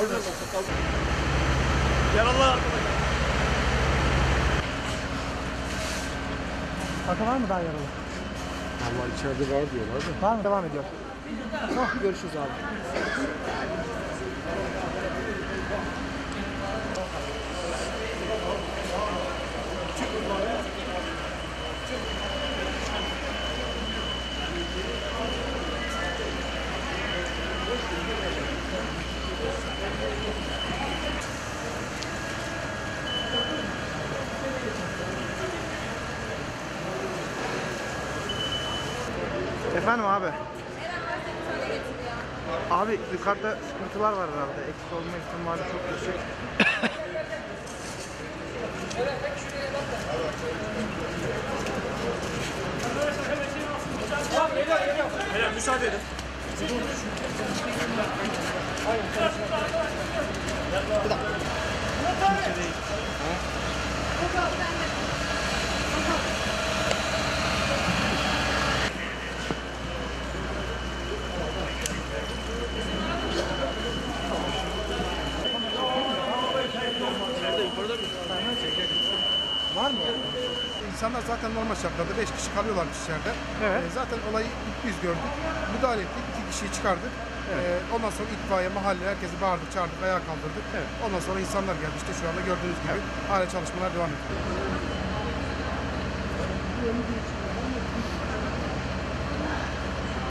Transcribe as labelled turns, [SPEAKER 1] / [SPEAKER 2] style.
[SPEAKER 1] Kaldırın
[SPEAKER 2] olsa arkadaşlar. Kaka var mı daha yaralı?
[SPEAKER 3] Valla içeride var diyorlar da.
[SPEAKER 2] Var mı? Devam ediyor. Görüşürüz abi. Efendim abi. Abi yukarıda sıkıntılar var herhalde. Eksik olma ihtimali çok yüksek.
[SPEAKER 1] Beyler müsaade edin.
[SPEAKER 2] Var mı?
[SPEAKER 4] İnsanlar zaten normal şartlarda 5 kişi kalıyorlarmış içeride.
[SPEAKER 2] Evet.
[SPEAKER 4] Ee, zaten olayı ilk biz gördük. Müdahale ettik. 2 kişiyi çıkardık. Ee, ondan sonra itfaiye, mahalle herkesi bağırdık, çağırdık, ayağa kaldırdık. Ondan sonra insanlar geldi. İşte şu anda gördüğünüz gibi hala çalışmalar devam ediyor.